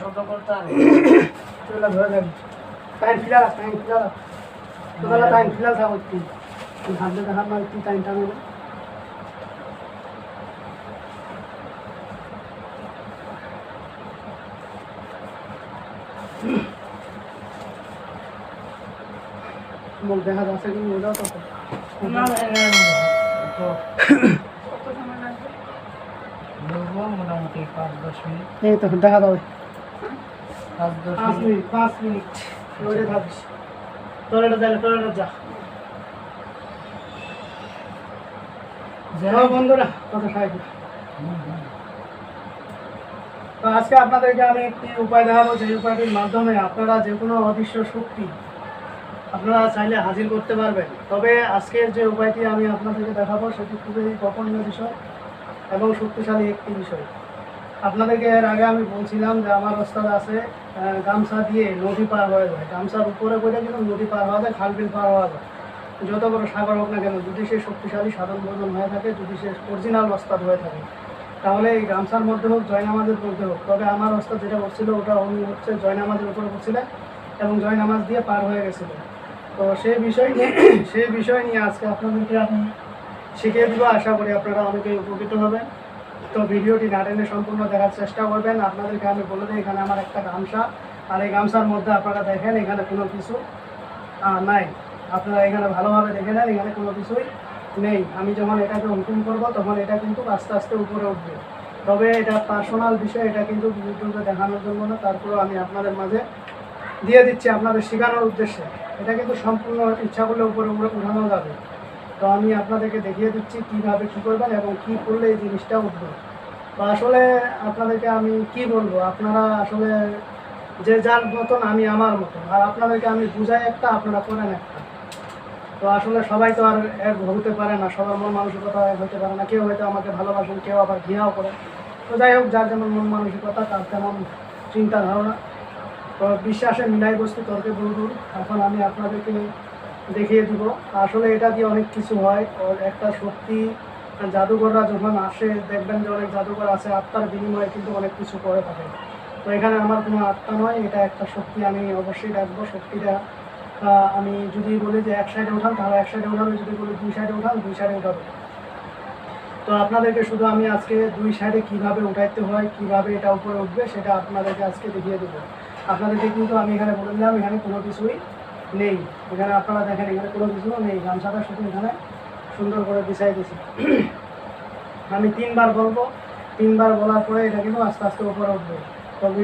শব্দ করতে হবে চলে ধরে দেন টাইম ফিলার টাইম ফিলার তোমরা টাইম ফিলার থাকো একটু হাত দিয়ে হাত মার একটু টাইম টানো দেখা যাচ্ছে কি বোঝাও তো না মোটামুটি পাঁচ দশ মিনিট এই তো দেখা যাবে পাঁচ দশ মিনিট মিনিট পাঁচ মিনিট ওইটা থাকিস টয়লেটে যাবে টয়লেটে যা যাও বন্ধুরা কথা খাই তো আজকে আপনাদেরকে আমি একটি উপায় দেখাবো যে উপায়টির মাধ্যমে আপনারা যে কোনো অদৃশ্য শক্তি আপনারা চাইলে হাজির করতে পারবেন। তবে আজকের যে উপায়টি আমি আপনাদেরকে দেখাবো সেটি খুবই গোপনীয় বিষয়। এবং শক্তিশালী একটি বিষয়। আপনাদেরকে এর আগে আমি বলছিলাম যে আমার ওস্তাদ আছে গামছা দিয়ে নদী পার হয়ে যায়। গামছার উপরে করে কিন্তু নদী পার হওয়া যায়, খাল বিল পার হওয়া যায়। যত বড় সাগর হোক না কেন, যদি সে শক্তিশালী সাধন ভোজন হয়ে থাকে, যদি সে অরিজিনাল ওস্তাদ হয়ে থাকে, তাহলে এই গামছার মধ্যে হোক, জয়নামাজের মধ্যে হোক, তবে আমার ওস্তাদ যেটা করছিল ওটা উনি হচ্ছে জয়নামাজের উপরে করছিলেন এবং জয়নামাজ দিয়ে পার হয়ে গেছিল। তো সেই বিষয় নিয়ে সেই বিষয় নিয়ে আজকে আপনাদেরকে আমি শিখিয়ে দিব, আশা করি আপনারা অনেকেই উপকৃত হবেন। তো ভিডিওটি না টেনে সম্পূর্ণ দেখার চেষ্টা করবেন। আপনাদেরকে আমি বলে দিই, এখানে আমার একটা গামছা। আর এই গামছার মধ্যে আপনারা দেখেন, এখানে কোনো কিছু নাই। আপনারা এখানে ভালোভাবে দেখে নেন, এখানে কোনো কিছুই নেই। আমি যখন এটাকে হুকুম করব, তখন এটা কিন্তু আস্তে আস্তে উপরে উঠবে। তবে এটা পার্সোনাল বিষয়, এটা কিন্তু ইউটিউবে দেখানোর জন্য না। তারপরেও আমি আপনাদের মাঝে দিয়ে দিচ্ছি আপনাদের শেখানোর উদ্দেশ্যে। এটা কিন্তু সম্পূর্ণ ইচ্ছা করলে উপরে উপরে উঠানো যাবে। তো আমি আপনাদেরকে দেখিয়ে দিচ্ছি কীভাবে কী করবেন এবং কী করলে এই জিনিসটা উঠবে। তো আসলে আপনাদেরকে আমি কি বলব? আপনারা আসলে যে যার মতন আমি আমার মতন, আর আপনাদেরকে আমি বুঝাই একটা, আপনারা করেন একটা। তো আসলে সবাই তো আর এক হতে পারে না, সবার মন মানসিকতা এক হতে পারে না। কেউ হয়তো আমাকে ভালোবাসেন, কেউ আবার ঘৃণাও করে তো যাই হোক, যার যেমন মন মানসিকতা, তার তেমন চিন্তা ধারণা তো বিশ্বাসে মিলাই বস্তু তর্কে দূর এখন আমি আপনাদেরকে দেখিয়ে দিব। আসলে এটা দিয়ে অনেক কিছু হয়। ওর একটা শক্তি জাদুঘররা যখন আসে, দেখবেন যে অনেক জাদুঘর আছে, আত্মার বিনিময়ে কিন্তু অনেক কিছু করে থাকে। তো এখানে আমার কোনো আত্মা নয়, এটা একটা শক্তি আমি অবশ্যই রাখব শক্তিটা আমি যদি বলি যে এক সাইডে উঠান, তাহলে এক সাইডে উঠাবে যদি বলি দুই সাইডে উঠান, দুই সাইডে উঠাবে। তো আপনাদেরকে শুধু আমি আজকে দুই সাইডে কীভাবে উঠাইতে হয়, কীভাবে এটা উপরে উঠবে, সেটা আপনাদেরকে আজকে দেখিয়ে দেবো। আপনাদেরকে কিন্তু আমি এখানে বলে দিলাম, এখানে কোনো কিছুই নেই। এখানে আপনারা দেখেন, এখানে কোনো কিছু নেই। গামছাটা শুধু এখানে সুন্দর করে বিছাই দিয়েছি। আমি তিনবার বলব, তিনবার বলার পরে এটা কিন্তু আস্তে আস্তে উপরে উঠবে। তবে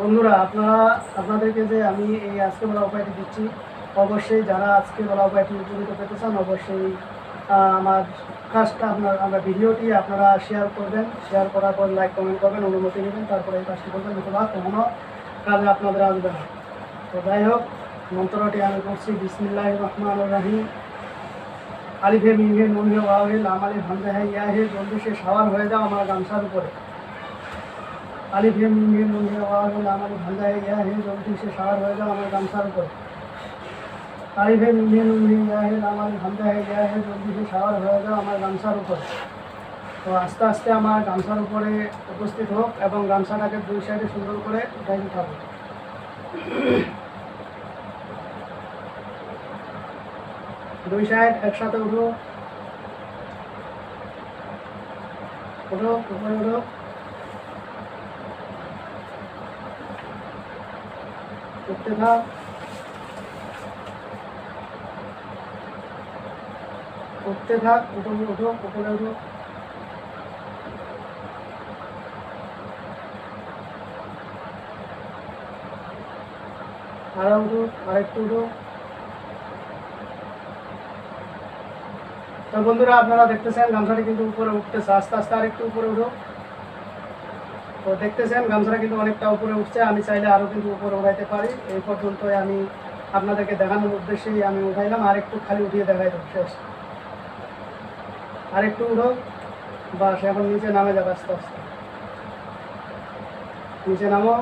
বন্ধুরা, আপনারা, আপনাদেরকে যে আমি এই আজকে বলা উপায়টি দিচ্ছি, অবশ্যই যারা আজকে বলা উপায়টি উপকৃত পেতে চান, অবশ্যই আমার কাজটা আপনার, আমার ভিডিওটি আপনারা শেয়ার করবেন। শেয়ার করার পর লাইক কমেন্ট করবেন, অনুমতি নেবেন। তারপরে এই কাজটি করবেন নতুবা কখনো কাজে আপনাদের আসবে না। তো যাই হোক মন্ত্রটি আমি করছি বিসমিল্লাহ রহমান রাহিম। আলিফে মিহে নুনহে ওয়াহে লামালি, হামজা হ্যাঁ ইয়া, হে, জলদি সে সাওয়ার হয়ে যাও আমার গামছার উপরে। আলিফে মিহে নুনহে ওয়াহে লামালি, হামজা হ্যাঁ ইয়া, হে, জলদি সে সাওয়ার হয়ে যাও আমার গামছার উপরে। আলিফে মিহে নুনহে ইয়া, হে, লামালি, হামজা হ্যাঁ ইয়া, হে, জলদি সে সাওয়ার হয়ে যাও আমার গামছার উপরে। তো আস্তে আস্তে আমার গামছার উপরে উপস্থিত হোক এবং গামছাটাকে দুই সাইডে সুন্দর করে উঠাই দিতে হবে। দুই সাইড, একসাথে উঠো। উঠো, উপরে উঠো। উঠতে থাক উঠতে থাক উঠো উঠো, উপরে উঠো। আরও উঠো, আরেকটু উঠো। তো বন্ধুরা, আপনারা দেখতেছেন, গামছাটি কিন্তু উপরে উঠতেছে। আস্তে আস্তে আর একটু উপরে উঠো। তো দেখতেছেন, গামছাটা কিন্তু অনেকটা উপরে উঠছে। আমি চাইলে আরও কিন্তু উপরে উঠাইতে পারি। এই পর্যন্তই আমি আপনাদেরকে দেখানোর উদ্দেশ্যেই আমি উঠাইলাম। আর একটু খালি উঠিয়ে দেখাই দেবো, শেষ। আর একটু উঠো। বাস, এখন নিচে নামে যাবে আস্তে আস্তে। নিচে নামো।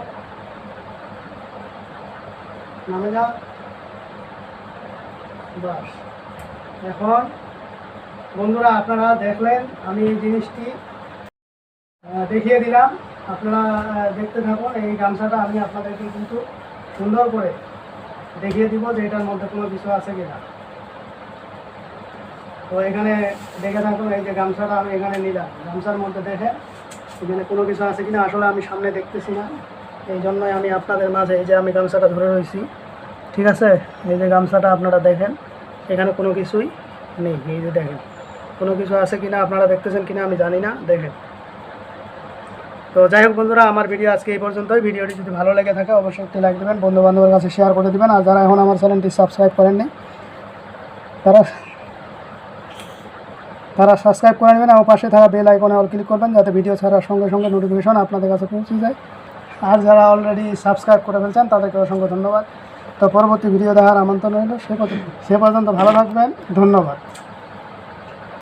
নামে যাও। বাস। এখন বন্ধুরা, আপনারা দেখলেন আমি এই জিনিসটি দেখিয়ে দিলাম। আপনারা দেখতে থাকুন, এই গামছাটা আমি আপনাদেরকে কিন্তু সুন্দর করে দেখিয়ে দিব যে এটার মধ্যে কোনো কিছু আছে কিনা। তো এখানে দেখে থাকুন, এই যে গামছাটা আমি এখানে নিলাম। গামছার মধ্যে দেখে এখানে কোনো কিছু আছে কিনা, আসলে আমি সামনে দেখতেছি না। এই জন্যই আমি আপনাদের মাঝে এই যে আমি গামছাটা ধরে রয়েছি। ঠিক আছে? এই যে গামছাটা আপনারা দেখেন, এখানে কোনো কিছুই নেই। এই যে দেখেন কোনো কিছু আছে কিনা, আপনারা দেখতেছেন কিনা আমি জানি না, দেখেন। তো যাই হোক বন্ধুরা, আমার ভিডিও আজকে এই পর্যন্তই। ভিডিওটি যদি ভালো লেগে থাকে, অবশ্যই একটি লাইক দেবেন বন্ধু বান্ধবের কাছে শেয়ার করে দেবেন। আর যারা এখন আমার চ্যানেলটি সাবস্ক্রাইব করেননি, তারা তারা সাবস্ক্রাইব করে নেবেন। এবং পাশে থাকা বেল আইকনে অল ক্লিক করবেন, যাতে ভিডিও ছাড়ার সঙ্গে সঙ্গে নোটিফিকেশন আপনাদের কাছে পৌঁছে যায়। আর যারা অলরেডি সাবস্ক্রাইব করে ফেলছেন, তাদেরকে অসংখ্য ধন্যবাদ। তো পরবর্তী ভিডিও দেখার আমন্ত্রণ রইল। সে পর্যন্ত ভালো থাকবেন। ধন্যবাদ।